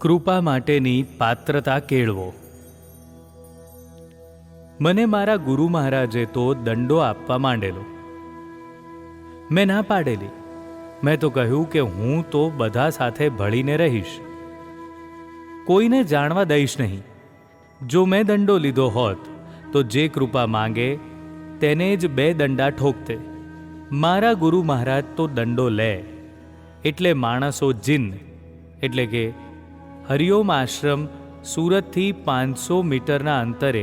કૃપા માટેની પાત્રતા કેળવો. મને મારા ગુરુ મહારાજે તો દંડો આપવા માંડેલો. મેં ના પાડેલી. મેં તો કહ્યું કે હું તો બધા સાથે ભળીને રહીશ. કોઈને જાણવા દઈશ નહીં. જો મેં દંડો લીધો હોત, તો જે કૃપા માંગે, તેને જ બે દંડા ઠોકતે. મારા ગુરુ મહારાજ તો દંડો લે. એટલે માણસો જીન, એટલે કે હરિઓમ આશ્રમ સુરતથી પાંચસો મીટરના અંતરે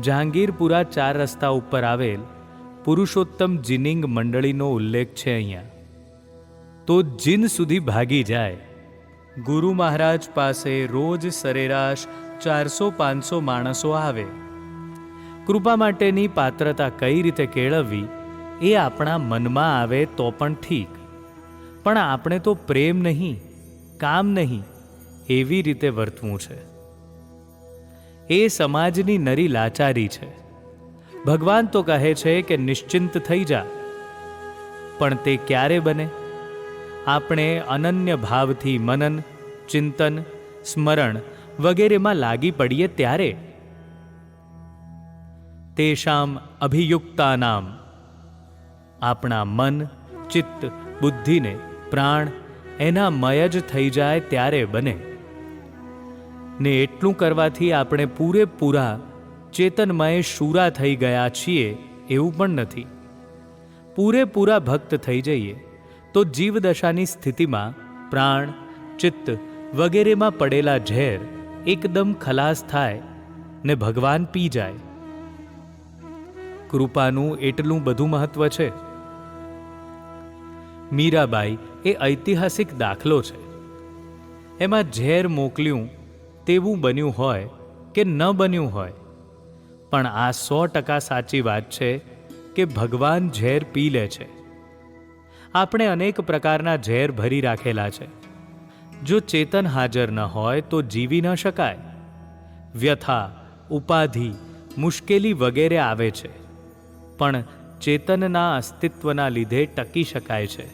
જહાંગીરપુરા ચાર રસ્તા ઉપર આવેલ પુરુષોત્તમ જીનિંગ મંડળીનો ઉલ્લેખ છે અહીંયા. તો જીન સુધી ભાગી જાય. ગુરુ મહારાજ પાસે રોજ સરેરાશ ચારસો પાંચસો માણસો આવે. કૃપા માટેની પાત્રતા કઈ રીતે કેળવવી એ આપણા મનમાં આવે તો પણ ઠીક. પણ આપણે તો પ્રેમ નહીં, કામ નહીં એવી રીતે વર્તવું છે. એ સમાજની નરી લાચારી છે. ભગવાન તો કહે છે કે નિશ્ચિંત થઈ જા. પણ તે ક્યારે બને? આપણે અનન્ય ભાવથી મનન, ચિંતન, સ્મરણ વગેરેમાં લાગી પડીએ ત્યારે? તેષામ અભિયુક્તાનામ. આપણા મન, ચિત્ત, બુદ્ધિને પ્રાણ એના મય જ થઈ જાય ત્યારે બને. ને એટલું કરવાથી આપણે પૂરેપૂરા ચેતનમય શૂરા થઈ ગયા છીએ એવું પણ નથી. પૂરેપૂરા ભક્ત થઈ જઈએ તો જીવદશાની સ્થિતિમાં પ્રાણ, ચિત્ત વગેરેમાં પડેલા ઝેર એકદમ ખલાસ થાય ને ભગવાન પી જાય. કૃપાનું એટલું બધું મહત્વ છે. મીરાબાઈ એ ઐતિહાસિક દાખલો છે. એમાં ઝેર મોકલ્યું તેવું બન્યું હોય કે ન બન્યું હોય. પણ આ સો ટકા સાચી વાત છે કે ભગવાન ઝેર પી લે છે. આપણે અનેક પ્રકારના ઝેર ભરી રાખેલા છે. જો ચેતન હાજર ન હોય તો જીવી ન શકાય. વ્યથા, ઉપાધિ, મુશ્કેલી વગેરે આવે છે. પણ ચેતનના અસ્તિત્વના લીધે ટકી શકાય છે.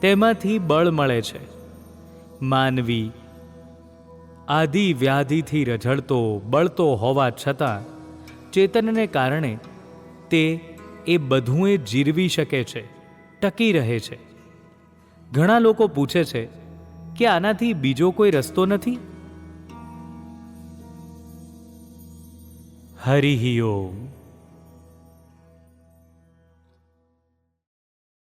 તેમાંથી બળ મળે છે. માનવી આદિ વ્યાધિથી રઝળતો, બળતો હોવા છતાં, ચેતનને કારણે તે એ બધું એ જીરવી શકે છે, ટકી રહે છે. ઘણા લોકો પૂછે છે કે આનાથી બીજો કોઈ રસ્તો નથી? હરિ ઓમ.